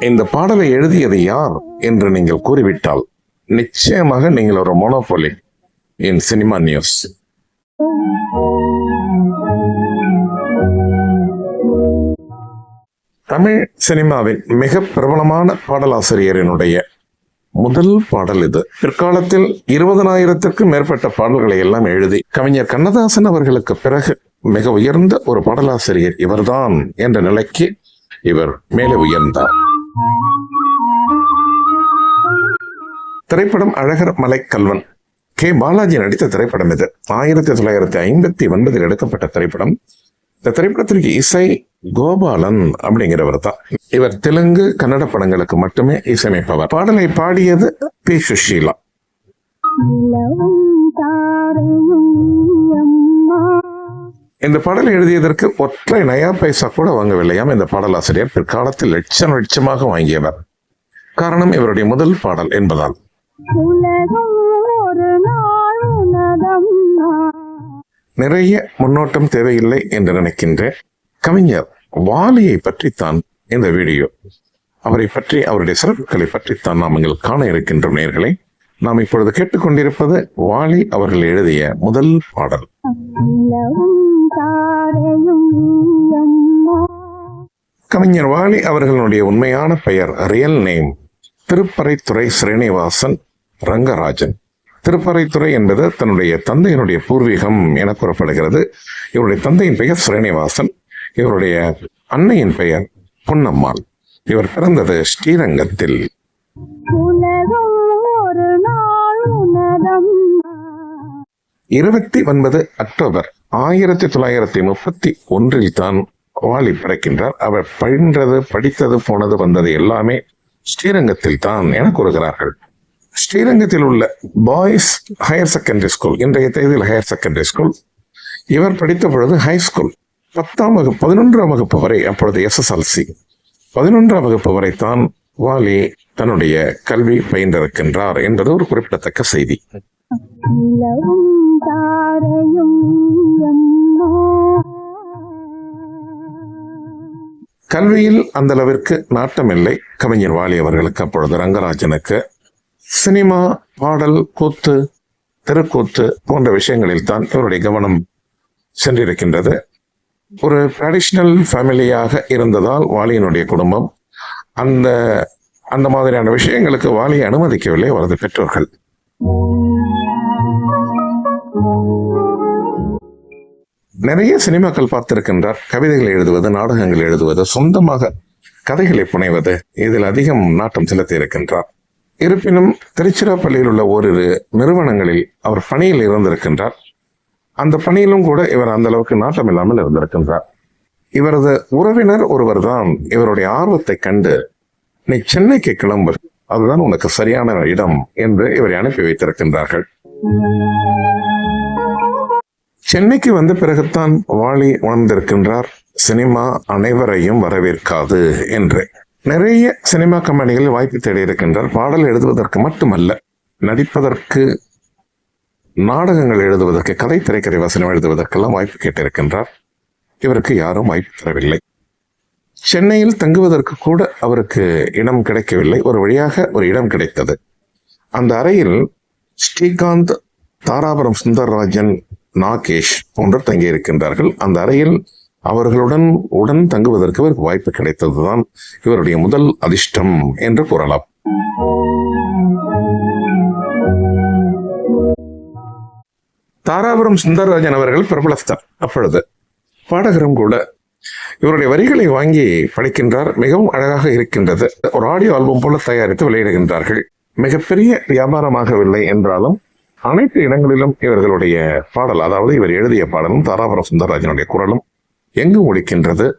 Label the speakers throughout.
Speaker 1: இந்த பாடலை எழுதியது யார் என்று நீங்கள் கூறிவிட்டால் நிச்சயமாக நீங்கள் ஒரு monopoly in cinema news Tamil சினிமாவின் மிக பிரபலமான பாடலாசிரியரினுடைய முதல் பாடல் இது. பிற்காலத்தில் இருபதனாயிரத்திற்கும் மேற்பட்ட பாடல்களை எல்லாம் எழுதி கவிஞர் கண்ணதாசன் அவர்களுக்கு பிறகு மிக உயர்ந்த ஒரு பாடலாசிரியர் இவர்தான் என்ற நிலைக்கு இவர் மேலே உயர்ந்தார். திரைப்படம் அழகர் மலை கல்வன் கே. பாலாஜி நடித்த திரைப்படம் இது. ஆயிரத்தி தொள்ளாயிரத்தி ஐம்பத்தி ஒன்பதில் எடுக்கப்பட்ட திரைப்படம். இந்த திரைப்படத்திற்கு இசை கோபாலன் அப்படிங்கிறவர் தான். இவர் தெலுங்கு கன்னட படங்களுக்கு மட்டுமே இசையமைப்பவர். பாடலை பாடியது பி. சுஷீலா. இந்த பாடலை எழுதியதற்கு ஒற்றை நயா பைசா கூட வாங்கவில்லையாம் இந்த பாடலாசிரியர் பிற்காலத்தில் லட்சம் லட்சமாக வாங்கியவர். காரணம் இவருடைய முதல் பாடல் என்பதால். நிறைய முன்னோட்டம் தேவையில்லை என்று நினைக்கின்றேன் கவிஞர் வாலியை பற்றித்தான் இந்த வீடியோ. அவரை பற்றி அவருடைய சிறப்புகளை பற்றித்தான் நாம் இங்கே காண இருக்கின்றோம் நேர்களை நாம் இப்பொழுது கேட்டுக்கொண்டிருப்பது வாலி அவர்கள் எழுதிய முதல் பாடல். கவிஞர் வாலி அவர்களுடைய உண்மையான பெயர் ரியல் நேம் திருப்பறைத்துறை ஸ்ரீனிவாசன் ரங்கராஜன். திருப்பறைத்துறை என்பது தன்னுடைய தந்தையினுடைய பூர்வீகம் என கூறப்படுகிறது. இவருடைய தந்தையின் பெயர் ஸ்ரீனிவாசன் இவருடைய அன்னையின் பெயர் பொன்னம்மாள். இவர் பிறந்தது ஸ்ரீரங்கத்தில். இருபத்தி ஒன்பது அக்டோபர் ஆயிரத்தி தொள்ளாயிரத்தி முப்பத்தி ஒன்றில் தான் வாலி பிறக்கின்றார். அவர் பயின்றது படித்தது போனது வந்தது எல்லாமே ஸ்ரீரங்கத்தில் தான் என கூறுகிறார்கள். ஸ்ரீரங்கத்தில் உள்ள பாய்ஸ் ஹையர் செகண்டரி ஸ்கூல் இன்றைய தேதியில் ஹையர் செகண்டரி ஸ்கூல் இவர் படித்த பொழுது ஹை ஸ்கூல் பத்தாம் வகுப்பு பதினொன்றாம் வகுப்பு வரை அப்பொழுது எஸ்எஸ்எல்சி பதினொன்றாம் வகுப்பு வரை தான் வாலி தன்னுடைய கல்வி பயின்றிருக்கின்றார் என்பது ஒரு குறிப்பிடத்தக்க செய்தி.
Speaker 2: தாரையும்
Speaker 1: கல்வியில் அந்த அளவிற்கு நாட்டமில்லை. கவிஞர் வாலி அவர்களுக்கு அப்பொழுது ரங்கராஜனுக்கு சினிமா பாடல் கூத்து தெருக்கூத்து போன்ற விஷயங்களில் தான் இவருடைய கவனம் சென்றிருக்கின்றது. ஒரு ட்ரெடிஷ்னல் ஃபேமிலியாக இருந்ததால் வாலியினுடைய குடும்பம் அந்த அந்த மாதிரியான விஷயங்களுக்கு வாலியை அனுமதிக்கவில்லை. அவரது பெற்றோர்கள். நிறைய சினிமாக்கள் பார்த்திருக்கின்றார். கவிதைகள் எழுதுவது நாடகங்கள் எழுதுவது சொந்தமாக கதைகளை புனைவது இதில் அதிகம் நாட்டம் செலுத்தி இருக்கின்றார் இருப்பினும் திருச்சிராப்பள்ளியில் உள்ள ஓரிரு நிறுவனங்களில் அவர் பணியில் இருந்திருக்கின்றார். அந்த பணியிலும் கூட இவர் அந்த அளவுக்கு நாட்டம் இல்லாமல் இருந்திருக்கின்றார். இவரது உறவினர் ஒருவர் தான் இவருடைய ஆர்வத்தை கண்டு நீ சென்னைக்கு கிளம்பு அதுதான் உனக்கு சரியான இடம் என்று இவரை அனுப்பி வைத்திருக்கின்றார்கள். சென்னைக்கு வந்த பிறகுத்தான் வாலி உணர்ந்திருக்கின்றார் சினிமா அனைவரையும் வரவேற்காது என்று. நிறைய சினிமா கம்பெனிகளில் வாய்ப்பு தேடி இருக்கின்றார். பாடல் எழுதுவதற்கு மட்டுமல்ல நடிப்பதற்கு நாடகங்கள் எழுதுவதற்கு கதை திரைக்கதை வசனம் எழுதுவதற்கெல்லாம் வாய்ப்பு கேட்டிருக்கின்றார். இவருக்கு யாரும் வாய்ப்பு தரவில்லை. சென்னையில் தங்குவதற்கு கூட அவருக்கு இடம் கிடைக்கவில்லை. ஒரு வழியாக ஒரு இடம் கிடைத்தது. அந்த அறையில் ஸ்ரீகாந்த் தாராபுரம் சுந்தரராஜன் நாகேஷ் போன்றோர் தங்கியிருக்கின்றார்கள் அந்த அறையில் அவர்களுடன் உடன் தங்குவதற்கு இவருக்கு வாய்ப்பு கிடைத்ததுதான் இவருடைய முதல் அதிர்ஷ்டம் என்று கூறலாம். தாராபுரம் சுந்தரராஜன் அவர்கள் பிரபலஸ்தர் அப்பொழுது. பாடகரும் கூட. இவருடைய வரிகளை வாங்கி படிக்கின்றார். மிகவும் அழகாக இருக்கின்றது. ஒரு ஆடியோ ஆல்பம் போல தயாரித்து வெளியிடுகின்றார்கள். மிகப்பெரிய வியாபாரமாகவில்லை என்றாலும் அனைத்து இடங்களிலும் இவர்களுடைய பாடல் அதாவது இவர் எழுதிய பாடலும் தாராபுரம் சுந்தரராஜனுடைய குரலும் எங்கு ஒழிக்கின்றது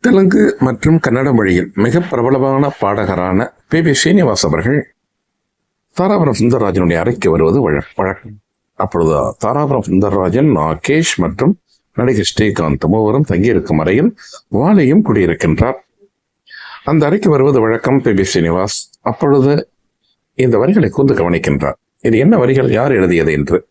Speaker 1: தெலுங்கு மற்றும் கன்னட மொழியில் மிக பிரபலமான பாடகரான பி. பி. ஸ்ரீனிவாஸ் அவர்கள் தாராபுரம் சுந்தரராஜனுடைய அறைக்கு வருவது வழ- வழக்கம். அப்பொழுது தாராபுரம் சுந்தரராஜன் நாகேஷ் மற்றும் நடிகர் ஸ்ரீகாந்த் மூவரும் தங்கியிருக்கும் அறையில் வாலியும் குடியிருக்கின்றார். அந்த அறைக்கு வருவது வழக்கம் பி. பி. ஸ்ரீனிவாஸ் அப்பொழுது இந்த வரிகளை கூர்ந்து கவனிக்கின்றார். இது என்ன வரிகள்? யார் எழுதியது என்று.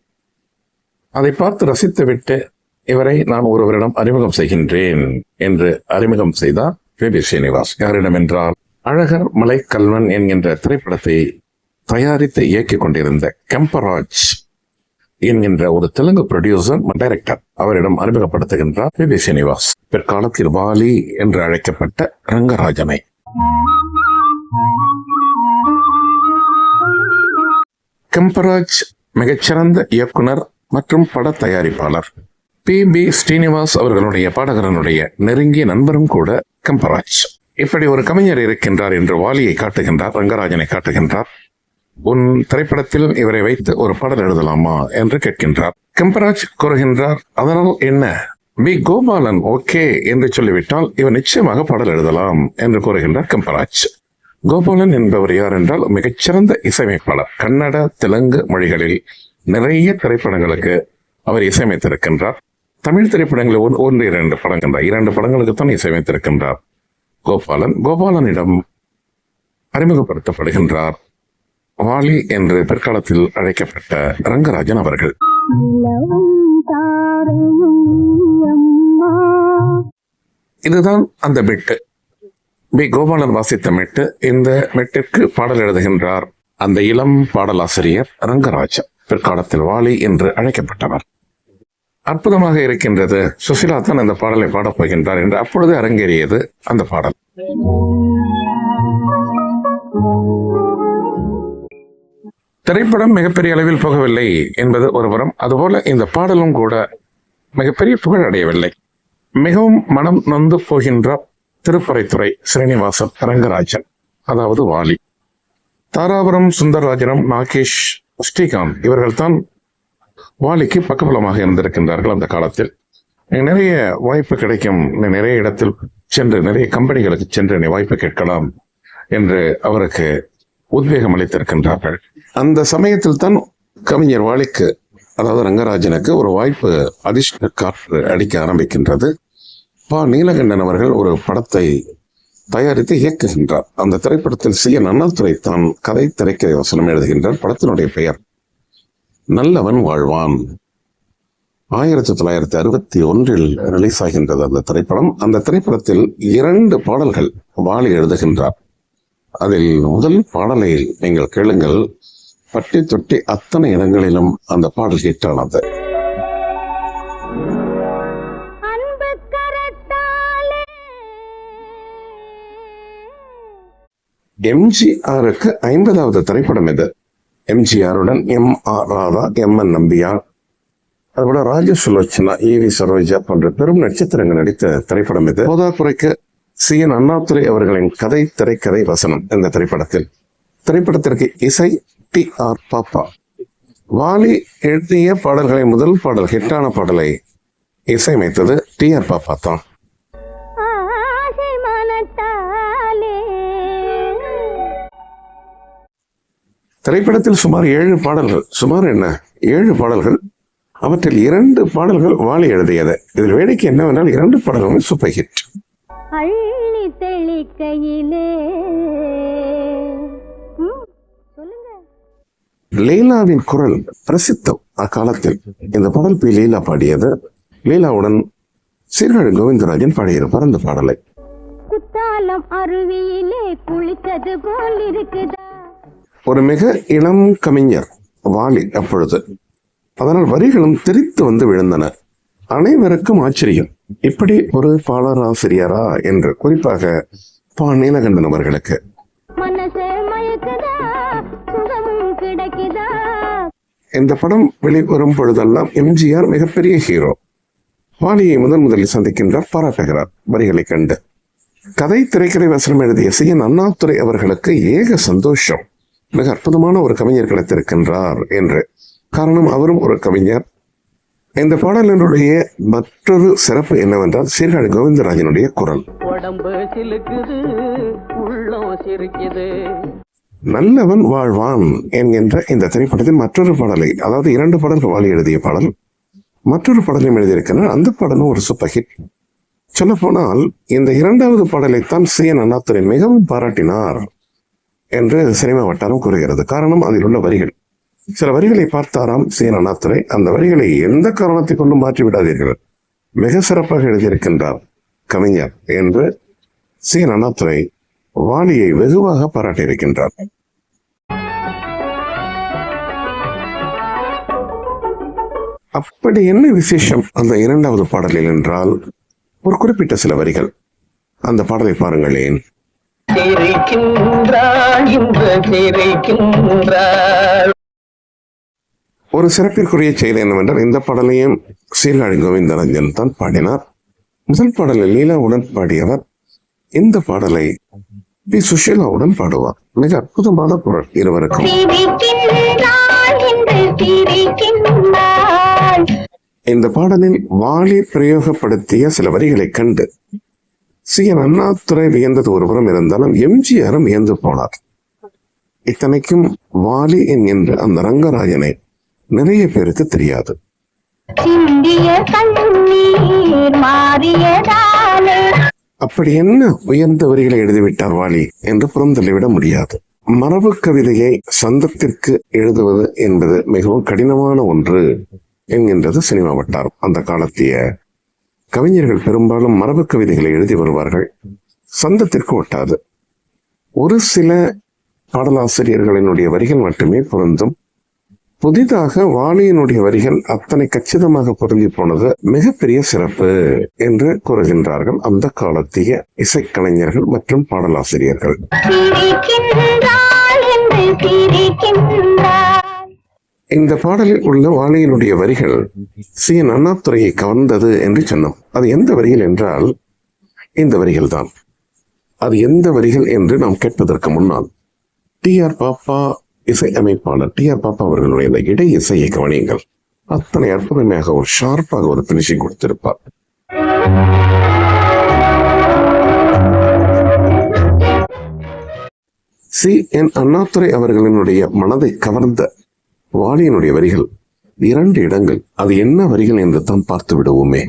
Speaker 1: அதை பார்த்து ரசித்துவிட்டு இவரை நான் ஒருவரிடம் அறிமுகம் செய்கின்றேன் என்று அறிமுகம் செய்தார் பி ஸ்ரீனிவாஸ் யாரிடம் என்றால் அழகர் மலைக்கல்வன் என்கின்ற திரைப்படத்தை தயாரித்து இயக்கிக் கொண்டிருந்த கெம்பராஜ் என்கின்ற ஒரு தெலுங்கு ப்ரொடியூசர் டைரக்டர் அவரிடம் அறிமுகப்படுத்துகின்றார் பி ஸ்ரீனிவாஸ் பிற்காலத்தில் வாலி என்று அழைக்கப்பட்ட ரங்கராஜனை. கெம்பராஜ் மிகச்சிறந்த இயக்குனர் மற்றும் பட தயாரிப்பாளர். பி. பி. ஸ்ரீனிவாஸ் அவர்களுடைய பாடகரனுடைய நெருங்கிய நண்பரும் கூட கெம்பராஜ். இப்படி ஒரு கவிஞர் இருக்கின்றார் என்று வாலியை காட்டுகின்றார் ரங்கராஜனை காட்டுகின்றார். உன் திரைப்படத்தில் இவரை வைத்து ஒரு பாடல் எழுதலாமா என்று கேட்கின்றார். கெம்பராஜ் கூறுகின்றார் அதனால் என்ன? பி. கோபாலன் ஓகே என்று சொல்லிவிட்டால் இவர் நிச்சயமாக பாடல் எழுதலாம் என்று கூறுகின்றார் கெம்பராஜ். கோபாலன் என்பவர் யார் என்றால் மிகச்சிறந்த இசையமைப்பாளர். கன்னட தெலுங்கு மொழிகளில் நிறைய திரைப்படங்களுக்கு அவர் இசையமைத்திருக்கின்றார். தமிழ் திரைப்படங்களில் ஒன்- ஒன்று இரண்டு படங்கள். இரண்டு படங்களுக்கு தான் இசையமைத்திருக்கின்றார் கோபாலன். கோபாலனிடம் அறிமுகப்படுத்தப்படுகின்றார் வாலி என்று பிற்காலத்தில் அழைக்கப்பட்ட ரங்கராஜன் அவர்கள். இதுதான் அந்த மெட்டு பி. கோபாலன் வாசித்த மெட்டு இந்த மெட்டிற்கு பாடல் எழுதுகின்றார். அந்த இளம் பாடலாசிரியர் ரங்கராஜன் பிற்காலத்தில் வாலி என்று அழைக்கப்பட்டவர். அற்புதமாக இருக்கின்றது. சுசிலா தான் அந்த பாடலை பாடப் போகின்றார் என்று அப்பொழுது அரங்கேறியது அந்த பாடல். திரைப்படம் மிகப்பெரிய அளவில் போகவில்லை என்பது ஒருபுறம். அதுபோல இந்த பாடலும் கூட மிகப்பெரிய புகழ் அடையவில்லை. மிகவும் மனம் நொந்து போகின்றார் திருப்பறைத்துறை ஸ்ரீனிவாசன் ரங்கராஜன் அதாவது வாலி. தாராபுரம் சுந்தரராஜனம் நாகேஷ் ஸ்ரீகாந்த் இவர்கள் தான் வாலிக்கு பக்கபலமாக இருந்திருக்கின்றார்கள் அந்த காலத்தில். நிறைய வாய்ப்பு கிடைக்கும். நிறைய இடத்தில் சென்று நிறைய கம்பெனிகளுக்கு சென்று நீ வாய்ப்பு கேட்கலாம் என்று அவருக்கு உத்வேகம் அளித்திருக்கின்றார்கள். அந்த சமயத்தில் தான் கவிஞர் வாலிக்கு அதாவது ரங்கராஜனுக்கு ஒரு வாய்ப்பு அதிர்ஷ்ட காற்று அடிக்க ஆரம்பிக்கின்றது. பா நீலகண்டன் அவர்கள் ஒரு படத்தை தயாரித்து இயக்குகின்றார். அந்த திரைப்படத்தில் சி. என். அண்ணாதுரை தான் கதை திரைக்கதை வசனம் எழுதுகின்றார். படத்தினுடைய பெயர் நல்லவன் வாழ்வான். ஆயிரத்தி தொள்ளாயிரத்தி அறுபத்தி ஒன்றில் ரிலீஸ் ஆகின்றது அந்த திரைப்படம். அந்த திரைப்படத்தில் இரண்டு பாடல்கள் வாலி எழுதுகின்றார். அதில் முதல் பாடலை நீங்கள் கேளுங்கள். பட்டி தொட்டி அத்தனை இடங்களிலும் அந்த பாடல் ஹிட்டானது எம்ஜிஆருக்கு ஐம்பதாவது திரைப்படம் இது. எம்ஜிஆருடன் M R Radha M N Nambiar அதுபோல ராஜ சுலோச்சனா ஏ வி சரோஜா போன்ற பெரும் நட்சத்திரங்கள் நடித்த திரைப்படம் இது. போதாக்குறைக்கு சி. என். அண்ணாதுரை அவர்களின் கதை திரைக்கதை வசனம் இந்த திரைப்படத்தில். திரைப்படத்திற்கு இசை டி. ஆர். பாப்பா. வாலி எழுதிய பாடல்களை முதல் பாடல் ஹிட்டான பாடலை இசையமைத்தது டி. ஆர். பாப்பா தான். திரைப்படத்தில் சுமார் ஏழு பாடல்கள். சுமார் என்ன? ஏழு பாடல்கள். அவற்றில் இரண்டு பாடல்கள் வாலி எழுதியது. இதில் வேடிக்கை என்னவென்றால் இரண்டு பாடல்களும் சூப்பர் ஹிட்
Speaker 2: அள்ளி தெளிக்கையிலே.
Speaker 1: லீலாவின் குரல் பிரசித்தம் அக்காலத்தில் இந்த பாடல் பி. லீலா பாடியது. லீலாவுடன் சீர்காழி கோவிந்தராஜன் பாடியிருப்பார் அந்த பாடலை.
Speaker 2: குத்தாலம் அருவியிலே குளித்தது போல் இருக்குதா.
Speaker 1: ஒரு மிக இளம் கவிஞர் வாலி அப்பொழுது. அதனால் வரிகளும் தெரித்து வந்து விழுந்தன. அனைவருக்கும் ஆச்சரியம். இப்படி ஒரு பாடலாசிரியரா என்று குறிப்பாக பா. நீலகண்டன் அவர்களுக்கு. இந்த படம் வெளிவரும் பொழுதெல்லாம் எம்ஜிஆர் மிகப்பெரிய ஹீரோ. வாலியை முதன் முதலில் சந்திக்கின்றார் பாராட்டுகிறார். வரிகளை கண்டு. கதை திரைக்கதை வசனம் எழுதிய சி. என். அண்ணாதுரை அவர்களுக்கு ஏக சந்தோஷம். மிக அற்புதமான ஒரு கவிஞர் கிடைத்திருக்கின்றார் என்று. காரணம் அவரும் ஒரு கவிஞர். இந்த பாடலினுடைய மற்றொரு சிறப்பு என்னவென்றால் சீர்காழி கோவிந்தராஜனுடைய குரல். நல்லவன் வாழ்வான் என்கின்ற இந்த திரைப்படத்தின் மற்றொரு பாடலை அதாவது இரண்டு பாடல்கள் வாலி எழுதிய பாடல் மற்றொரு பாடலையும் எழுதியிருக்கிறார் அந்த பாடலும் ஒரு சூப்பர் ஹிட். சொல்ல போனால் இந்த இரண்டாவது பாடலைத்தான் சி என் அண்ணாதுரை மிகவும் பாராட்டினார். என்று சினிமா வட்டாரம் கூறுகிறது. காரணம் அதில் உள்ள வரிகள். சில வரிகளை பார்த்தாராம் சீன என் அந்த வரிகளை எந்த காரணத்தை கொண்டும் மாற்றி விடாதீர்கள். மிக சிறப்பாக எழுதியிருக்கின்றார் கவிஞர் என்று சீன என் வாலியை வெகுவாக பாராட்டியிருக்கின்றார். அப்படி என்ன விசேஷம் அந்த இரண்டாவது பாடலில் என்றால் ஒரு குறிப்பிட்ட சில வரிகள். அந்த பாடலை பாருங்களேன்.
Speaker 3: சிரிக்கின்றாள் இன்று சிரிக்கின்றாள்.
Speaker 1: ஒரு சிறப்பிற்குரிய செய்தி என்னவென்றால் இந்த பாடலையும் சீர்காழி கோவிந்தரஞ்சன் தான் பாடினார். முதல் பாடலில் லீலாவுடன் பாடியவர் இந்த பாடலை பி. சுஷீலாவுடன் பாடுவார். மிக அற்புதமான குரல் இருவருக்கும். இந்த பாடலில் வாலி பிரயோகப்படுத்திய சில வரிகளைக் கண்டு சி என் அண்ணாதுரை வியந்தது ஒருபுறம் இருந்தாலும் எம்ஜிஆரும் வியந்து போனார். இத்தனைக்கும் வாலி என்கின்ற அந்த ரங்கராஜனை நிறைய பேருக்கு தெரியாது. அப்படி என்ன உயர்ந்த வரிகளை எழுதிவிட்டார் வாலி என்று புறந்தள்ளிவிட முடியாது. மரபு கவிதையை சந்தத்திற்கு எழுதுவது என்பது மிகவும் கடினமான ஒன்று என்கின்றது சினிமா வட்டாரம். அந்த காலத்திய கவிஞர்கள் பெரும்பாலும் மரபு கவிதைகளை எழுதி வருவார்கள். சந்தத்திற்கு ஒட்டாது. ஒரு சில பாடலாசிரியர்களினுடைய வரிகள் மட்டுமே பொருந்தும். புதிதாக வாலியினுடைய வரிகள் அத்தனை கச்சிதமாக பொருந்தி போனது மிகப்பெரிய சிறப்பு என்று கூறுகின்றார்கள் அந்த காலத்திய இசைக்கலைஞர்கள் மற்றும் பாடலாசிரியர்கள். இந்த பாடலில் உள்ள வாணியினுடைய வரிகள் சி. என். அண்ணாத்துறையை கவர்ந்தது என்று சொன்னோம். அது எந்த வரிகள் என்றால் இந்த வரிகள் தான். அது எந்த வரிகள் என்று நாம் கேட்பதற்கு முன்னால் டி. ஆர். பாப்பா இசை அமைப்பாளர் டி. ஆர். பாப்பா அவர்களுடைய இந்த இடை இசையை கவனியுங்கள். அத்தனை அற்புதமையாக ஒரு ஷார்ப்பாக ஒரு பினிஷிங் கொடுத்திருப்பார். சி. என். அண்ணாதுரை அவர்களினுடைய மனதை கவர்ந்த வாலியனுடைய வரிகள். இரண்டு இடங்கள். அது என்ன வரிகள் என்று தான் பார்த்து விடுவோமே.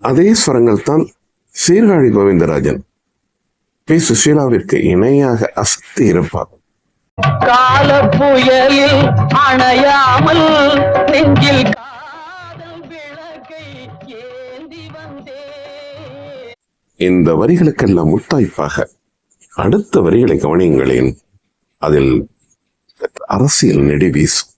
Speaker 1: அதே ஸ்வரங்கள் தான் சீர்காழி கோவிந்தராஜன். பி சுஷீலாவிற்கு இணையாக அசத்தி இருப்பார்.
Speaker 3: கால புயலில் அணையாமல் நெஞ்சில்
Speaker 1: இந்த வரிகளுக்கெல்லாம் முத்தாய்ப்பாக அடுத்த வரிகளை கவனியுங்களேன். அதில் அரசியல் நெடி வீசும்.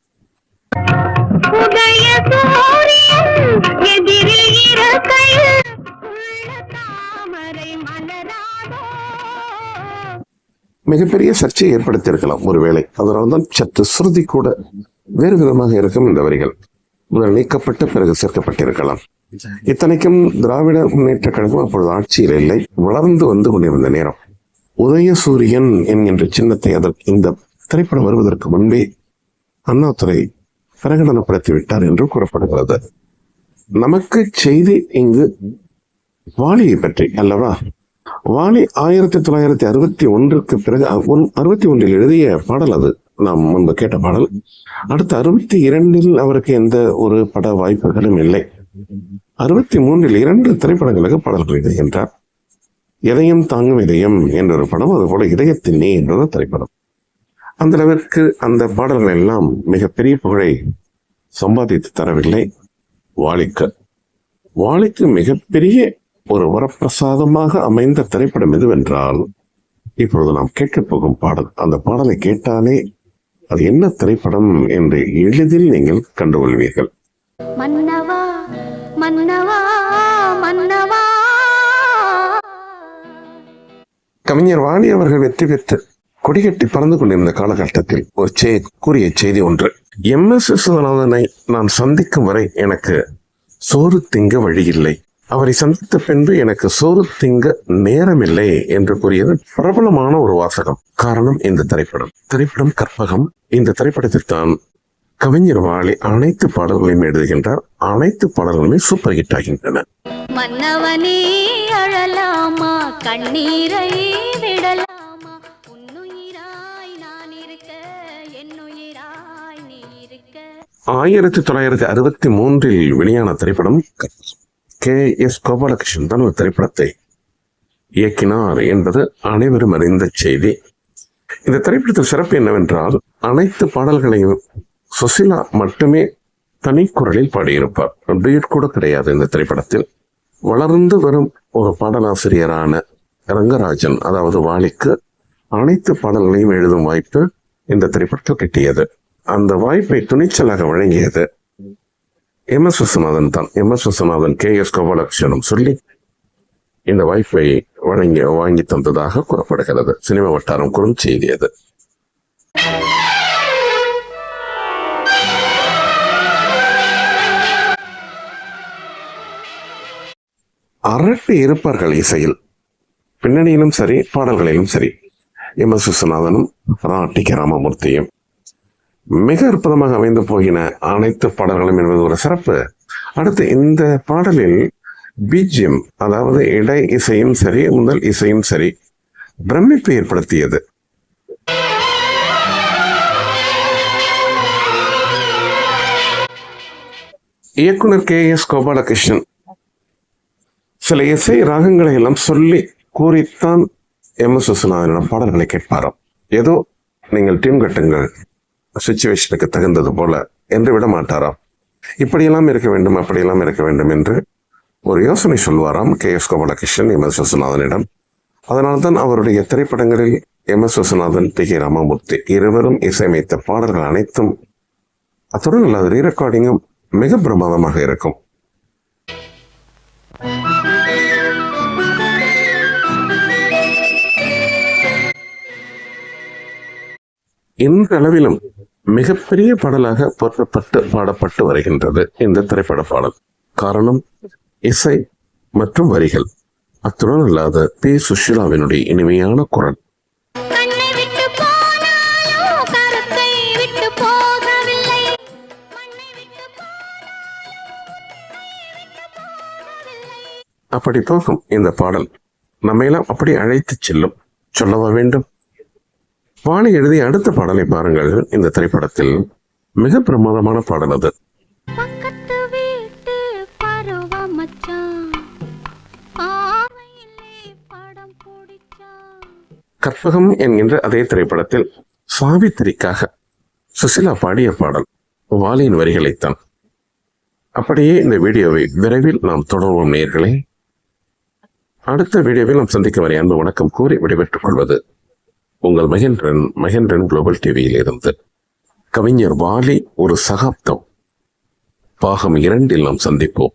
Speaker 1: மிகப்பெரிய சர்ச்சையை ஏற்படுத்தியிருக்கலாம் ஒருவேளை. அதனால்தான் சற்று சுருதி கூட வேறு விதமாக இருக்கும் இந்த வரிகள். முதல் நீக்கப்பட்டு பிறகு சேர்க்கப்பட்டிருக்கலாம். இத்தனைக்கும் திராவிட முன்னேற்ற கழகம் அப்பொழுது ஆட்சியில் இல்லை. வளர்ந்து வந்து கொண்டிருந்த நேரம். உதயசூரியன் என்கின்ற சின்னத்தை அதற்கு இந்த திரைப்படம் வருவதற்கு முன்பே அண்ணாதுரை பிரகடனப்படுத்தி விட்டார் என்று கூறப்படுகிறது. நமக்கு செய்தி இங்கு வாலியை பற்றி அல்லவா? வாலி ஆயிரத்தி தொள்ளாயிரத்தி அறுபத்தி ஒன்றுக்கு பிறகு அறுபத்தி ஒன்றில் எழுதிய பாடல் அது. நாம் முன்பு கேட்ட பாடல். அடுத்து அறுபத்தி இரண்டில் அவருக்கு எந்த ஒரு பட வாய்ப்புகளும் இல்லை. அறுபத்தி மூன்றில் இரண்டு திரைப்படங்களுக்கு பாடல்கள் எழுதுகின்றார் இதயம் தாங்கும் இதயம் என்ற ஒரு படம் அதுபோல இதயத்தின் நீ என்ற ஒரு திரைப்படம். அந்த அளவிற்கு அந்த பாடல்கள் எல்லாம் மிகப்பெரிய புகழை சம்பாதித்து தரவில்லை. வாலிக்கு. வாலிக்கு மிகப்பெரிய ஒரு வரப்பிரசாதமாக அமைந்த திரைப்படம் எதுவென்றால் இப்பொழுது நாம் கேட்கப் போகும் பாடல். அந்த பாடலை கேட்டாலே அது என்ன திரைப்படம் என்று எளிதில் நீங்கள் கண்டுகொள்வீர்கள்.
Speaker 2: மன்னவா மன்னவா மன்னவா.
Speaker 1: கவிஞர் வாணி அவர்கள் வெற்றி பெற்று கொடிகட்டி பறந்து கொண்டிருந்த காலகட்டத்தில் ஒரு சே கூறிய செய்தி ஒன்று. எம் எஸ் விஸ்வநாதனை நான் சந்திக்கும் வரை எனக்கு சோறு திங்க வழியில்லை. அவரை சந்தித்த பின்பு எனக்கு சோறு திங்க நேரமில்லை என்று கூறியது பிரபலமான ஒரு வாசகம். காரணம் இந்த திரைப்படம். திரைப்படம் கற்பகம். இந்த திரைப்படத்தில் தான் கவிஞர் வாலி அனைத்து பாடல்களையும் எழுதுகின்றார். அனைத்து பாடல்களுமே சூப்பர் ஹிட் ஆகின்றன.
Speaker 2: மன்னவனே அழலாமா? கண்ணீரை விடலாமா? உன்னுயிராய் நான் இருக்க என்னுயிராய் நீ இருக்க.
Speaker 1: ஆயிரத்தி தொள்ளாயிரத்தி அறுபத்தி மூன்றில் வெளியான திரைப்படம் கே எஸ். கோபாலகிருஷ்ணன் தான் ஒரு திரைப்படத்தை இயக்கினார் என்பது அனைவரும் அறிந்த செய்தி. இந்த திரைப்படத்தில் சிறப்பு என்னவென்றால் அனைத்து பாடல்களையும் சுசிலா மட்டுமே தனி குரலில் பாடியிருப்பார். டூயட் கூட கிடையாது இந்த திரைப்படத்தில். வளர்ந்து வரும் ஒரு பாடலாசிரியரான ரங்கராஜன் அதாவது வாலிக்கு அனைத்து பாடல்களையும் எழுதும் வாய்ப்பு இந்த திரைப்படத்தில் கிட்டியது. அந்த வாய்ப்பை துணிச்சலாக வழங்கியது எம் எஸ் விஸ்வநாதன் தான். M S Viswanathan K S கோபாலகிருஷ்ணனும் சொல்லி இந்த வாய்ப்பை வழங்கி வாங்கி தந்ததாக கூறப்படுகிறது. சினிமா வட்டாரம் குறும் செய்தியது அரட்டு இருப்பார்கள் இசையில் பின்னணியிலும் சரி பாடல்களிலும் சரி எம் எஸ் விஸ்வநாதனும் ராட்டி ராமமூர்த்தியும் மிக அற்புதமாக அமைந்து போகின அனைத்து பாடல்களும் என்பது ஒரு சிறப்பு. அடுத்து இந்த பாடலில் பிஜிஎம் அதாவது இடை இசையும் சரி முதல் இசையும் சரி பிரமிப்பை ஏற்படுத்தியது. இயக்குனர் கே எஸ் கோபாலகிருஷ்ணன் சில இசை ராகங்களை எல்லாம் சொல்லி கூறித்தான் எம் எஸ் விஸ்வநாதனிடம் பாடல்களை கேட்பாராம். ஏதோ நீங்கள் டீம் கட்டுங்கள். சுச்சுவேஷனுக்கு தகுந்தது போல என்று விட மாட்டாராம். இப்படியெல்லாம் இருக்க வேண்டும் அப்படியெல்லாம் இருக்க வேண்டும் என்று ஒரு யோசனை சொல்வாராம் K S Gopalakrishnan M S விஸ்வநாதனிடம். அதனால்தான் அவருடைய திரைப்படங்களில் M S Viswanathan T K Ramamoorthy இருவரும் இசையமைத்த பாடல்கள் அனைத்தும் அத்துடன் அல்லது ரீரெக்கார்டிங்கும் மிக பிரமாதமாக இருக்கும். இன்றளவிலும் மிகப்பெரிய பாடலாக போற்றப்பட்டு பாடப்பட்டு வருகின்றது இந்த திரைப்பட பாடல். காரணம் இசை மற்றும் வரிகள். அத்துடன் அல்லாத பி. சுஷிலாவினுடைய இனிமையான குரல். அப்படி போகும் இந்த பாடல். நம்மையெல்லாம் அப்படி அழைத்துச் செல்லும். சொல்லவா வேண்டும்? வாணி எழுதிய அடுத்த பாடலை பாருங்கள். இந்த திரைப்படத்தில் மிக பிரமாதமான பாடல் அது. கற்பகம் என்கின்ற அதே திரைப்படத்தில் சாவித்திரிக்காக சுசிலா பாடிய பாடல் வாலியின் வரிகளைத்தான். அப்படியே இந்த வீடியோவை விரைவில் நாம் தொடர்வோம் நேயர்களே அடுத்த வீடியோவில் நாம் சந்திக்கும் வரை அன்பு வணக்கம் கூறி விடைபெற்றுக் கொள்வது உங்கள் மகேந்திரன் மகேந்திரன் குளோபல் டிவியில் இருந்து கவிஞர் வாலி ஒரு சகாப்தம். பாகம் இரண்டில் நாம் சந்திப்போம்.